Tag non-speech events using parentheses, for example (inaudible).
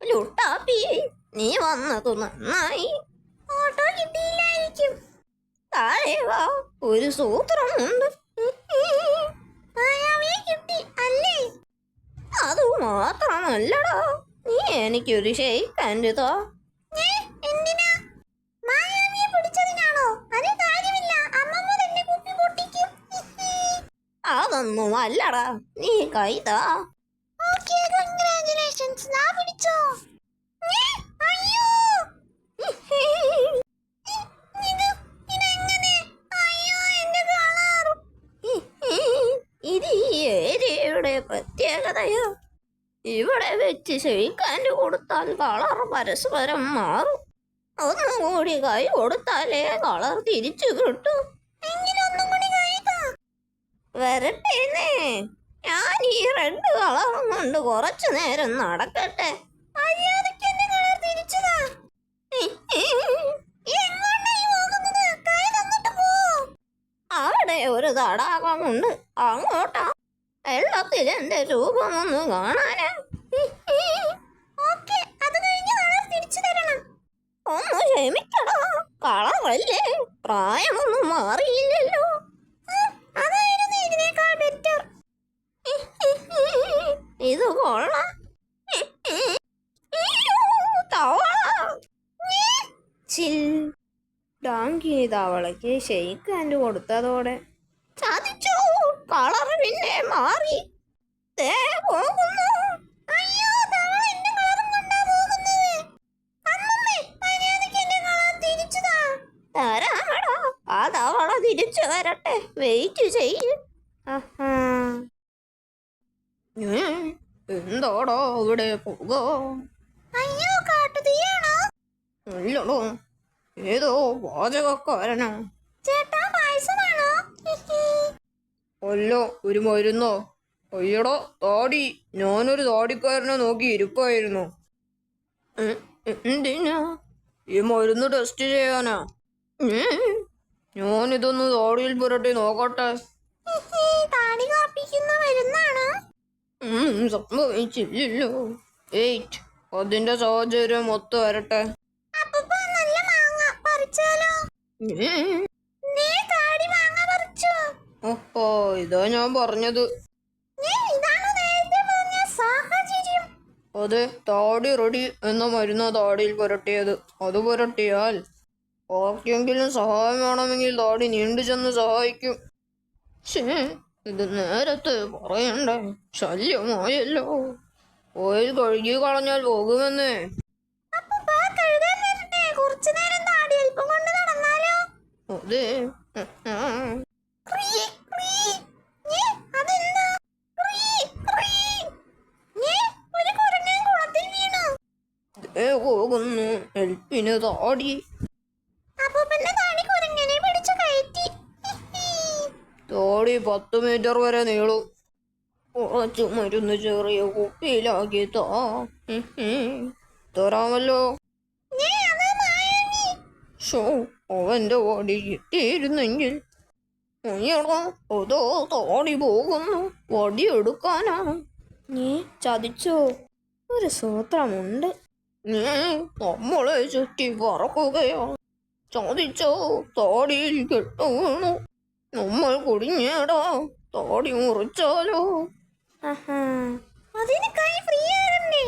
ലുട്ടാപ്പി നീ വന്നത് നന്നായി. ഓട്ടോ കിട്ടിയില്ലായിരിക്കും. താഴെ വാ ഒരു സൂത്രമുണ്ട്. കിട്ടി അല്ലേ? അത് മാത്രമല്ലടാ നീ എനിക്കൊരു ഷെയ്ക്ക് പൊട്ടിക്കും അതൊന്നും അല്ലടാ. നീ കൈതാ പ്രത്യേകതയോ ഇവിടെ വെച്ച് ഷെയ്ക്കാൻഡ് കൊടുത്താൽ കളർ പരസ്പരം മാറും. ഒന്നുകൂടി കൈ കൊടുത്താലേ കളർ തിരിച്ചു കിട്ടും. കൂടി വരട്ടേന്നേ ഞാൻ ഈ റെഡ് കളറും കൊണ്ട് കുറച്ചു നേരം നടക്കട്ടെ. (laughs) അവിടെ ഒരു തടാകമുണ്ട്. അങ്ങോട്ടാ വെള്ളത്തിൽ എന്റെ രൂപമൊന്ന് കാണാനാ. ഒന്ന് ക്ഷമിക്കടാ. കളറല്ലേ പ്രായമൊന്നും മാറിയില്ലല്ലോ. അതായിരുന്നു ഇതിനേക്കാൾ ബെറ്റർ ഇത് കൊള്ളാം. ഡാങ്കി തവളയ്ക്ക് ഷെയ്ക്ക് ഹാൻഡ് കൊടുത്തതോടെ ചതിച്ചു? കളർ പിന്നെ മാറി. ദേ പോകുന്നു. അയ്യോ തവള എന്റെ കളറും കൊണ്ടാ പോകുന്നത്. അമ്മമ്മേ മര്യാദയ്ക്ക് എന്റെ കളർ തിരിച്ചു താ തരാമടാ ആ തിരിച്ചു വരട്ടെ വെയിറ്റ് ചെയ്യ്. എന്താടോ ഇവിടെ പോകോ. അയ്യോ കാട്ടുതീയാണോ. അല്ലടോ ഏതോ വാചകക്കാരനാ. ചേട്ടാ അല്ല ഒരു മരുന്നോ? അയ്യടോ താടി. ഞാനൊരു താടിക്കാരനെ നോക്കി ഇരിപ്പായിരുന്നു. എന്തിനാ? ഈ മരുന്ന് ടെസ്റ്റ് ചെയ്യാനാ? ഞാനിതൊന്ന് താടിയിൽ പുരട്ടി നോക്കട്ടെ. താടി കാപ്പിക്കുന്ന മരുന്നാണോ. ഉം, സംഭവിച്ചില്ലല്ലോ. ഏറ്റ് അതിന്റെ സാഹചര്യം ഒത്തു വരട്ടെ. നല്ല മാങ്ങ പറിച്ചാലോ? ഓഹോ ഇതോ ഞാൻ പറഞ്ഞത്. അതെ താടി റെഡി എന്ന മരുന്ന് താടിയിൽ പുരട്ടിയത്. അത് പുരട്ടിയാൽ ആർക്കെങ്കിലും സഹായം വേണമെങ്കിൽ താടി നീണ്ടു ചെന്ന് സഹായിക്കും. ഛേ ഇത് നേരത്തെ പറയണ്ടേ. ശല്യമായല്ലോ. ഓയിൽ കഴുകി കളഞ്ഞാൽ പോകുമെന്നേ. അതെ. പോകുന്നു. എൽപ്പിന് താടി? പത്ത് മീറ്റർ വരെ നീളും. കുറച്ച് മരുന്ന് ചെറിയ കുപ്പിയിലാക്കി താ. തരാമല്ലോ. ഷോ അവന്റെ ഓടി കിട്ടിയിരുന്നെങ്കിൽ അയ്യടാ അതോ താടി പോകുന്നു വടി എടുക്കാനാണ് നീ ചതിച്ചോ? ഒരു സൂത്രമുണ്ട്. നീ നമ്മളെ ചുറ്റി പറക്കുകയാണ് ചതിച്ചോ? താടിയിൽ കെട്ടുവീണു നമ്മൾ കുടുങ്ങിയടാ താടി മുറിച്ചാലോ. അതിന് കൈ ഫ്രീ ആണ്